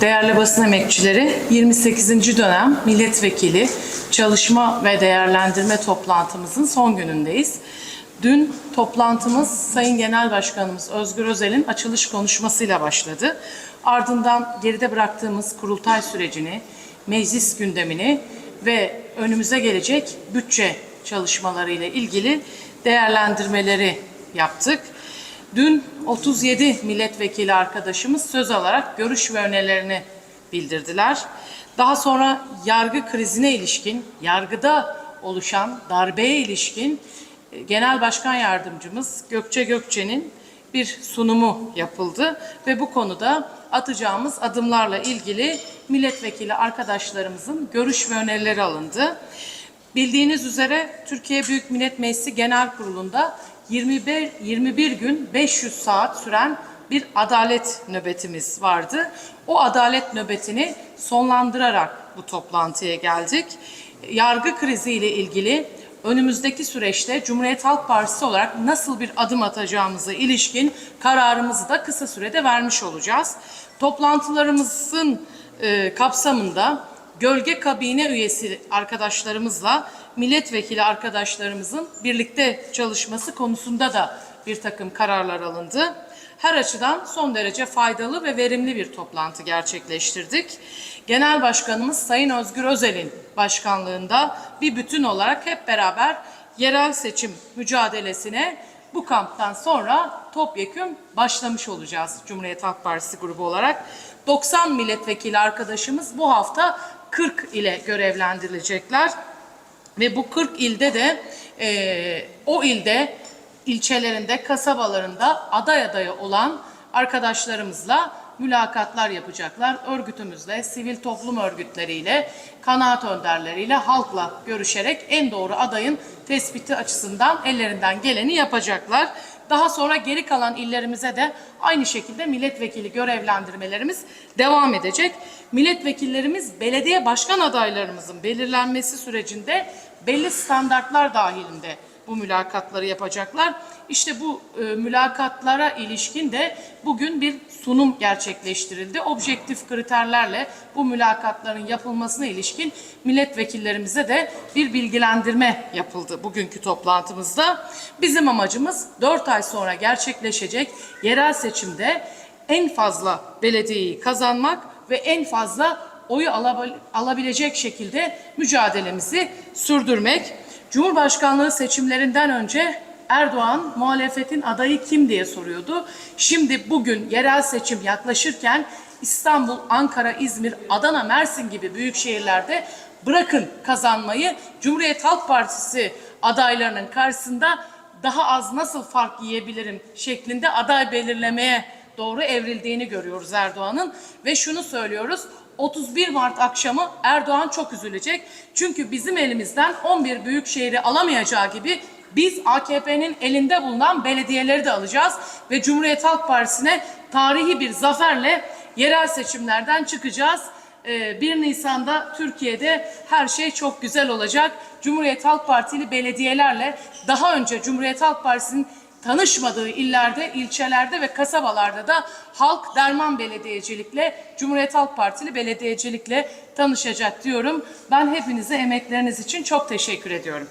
Değerli basın emekçileri, 28. dönem milletvekili çalışma ve değerlendirme toplantımızın son günündeyiz. Dün toplantımız Sayın Genel Başkanımız Özgür Özel'in açılış konuşmasıyla başladı. Ardından geride bıraktığımız kurultay sürecini, meclis gündemini ve önümüze gelecek bütçe çalışmalarıyla ilgili değerlendirmeleri yaptık. Dün 37 milletvekili arkadaşımız söz alarak görüş ve önerilerini bildirdiler. Daha sonra yargı krizine ilişkin, yargıda oluşan darbeye ilişkin e, Genel Başkan Yardımcımız Gökçe Gökçe'nin bir sunumu yapıldı ve bu konuda atacağımız adımlarla ilgili milletvekili arkadaşlarımızın görüş ve önerileri alındı. Bildiğiniz üzere Türkiye Büyük Millet Meclisi Genel Kurulu'nda 21, 21 gün 500 saat süren bir adalet nöbetimiz vardı. O adalet nöbetini sonlandırarak bu toplantıya geldik. Yargı krizi ile ilgili önümüzdeki süreçte Cumhuriyet Halk Partisi olarak nasıl bir adım atacağımıza ilişkin kararımızı da kısa sürede vermiş olacağız. Toplantılarımızın e, kapsamında gölge kabine üyesi arkadaşlarımızla milletvekili arkadaşlarımızın birlikte çalışması konusunda da bir takım kararlar alındı. Her açıdan son derece faydalı ve verimli bir toplantı gerçekleştirdik. Genel Başkanımız Sayın Özgür Özel'in başkanlığında bir bütün olarak hep beraber yerel seçim mücadelesine bu kamptan sonra topyekün başlamış olacağız Cumhuriyet Halk Partisi grubu olarak. 90 milletvekili arkadaşımız bu hafta 40 ile görevlendirilecekler. Ve bu 40 ilde de e, o ilde ilçelerinde, kasabalarında aday adayı olan arkadaşlarımızla mülakatlar yapacaklar. Örgütümüzle, sivil toplum örgütleriyle, kanaat önderleriyle, halkla görüşerek en doğru adayın tespiti açısından ellerinden geleni yapacaklar. Daha sonra geri kalan illerimize de aynı şekilde milletvekili görevlendirmelerimiz devam edecek. Milletvekillerimiz belediye başkan adaylarımızın belirlenmesi sürecinde belli standartlar dahilinde bu mülakatları yapacaklar. İşte bu e, mülakatlara ilişkin de bugün bir sunum gerçekleştirildi. Objektif kriterlerle bu mülakatların yapılmasına ilişkin milletvekillerimize de bir bilgilendirme yapıldı bugünkü toplantımızda. Bizim amacımız 4 ay sonra gerçekleşecek yerel seçimde en fazla belediyeyi kazanmak ve en fazla oyu alabil- alabilecek şekilde mücadelemizi sürdürmek. Cumhurbaşkanlığı seçimlerinden önce Erdoğan muhalefetin adayı kim diye soruyordu. Şimdi bugün yerel seçim yaklaşırken İstanbul, Ankara, İzmir, Adana, Mersin gibi büyük şehirlerde bırakın kazanmayı Cumhuriyet Halk Partisi adaylarının karşısında daha az nasıl fark yiyebilirim şeklinde aday belirlemeye doğru evrildiğini görüyoruz Erdoğan'ın ve şunu söylüyoruz. 31 Mart akşamı Erdoğan çok üzülecek. Çünkü bizim elimizden 11 büyük şehri alamayacağı gibi biz AKP'nin elinde bulunan belediyeleri de alacağız ve Cumhuriyet Halk Partisi'ne tarihi bir zaferle yerel seçimlerden çıkacağız. Ee, 1 Nisan'da Türkiye'de her şey çok güzel olacak. Cumhuriyet Halk Partili belediyelerle daha önce Cumhuriyet Halk Partisi'nin tanışmadığı illerde, ilçelerde ve kasabalarda da halk derman belediyecilikle, Cumhuriyet Halk Partili belediyecilikle tanışacak diyorum. Ben hepinize emekleriniz için çok teşekkür ediyorum.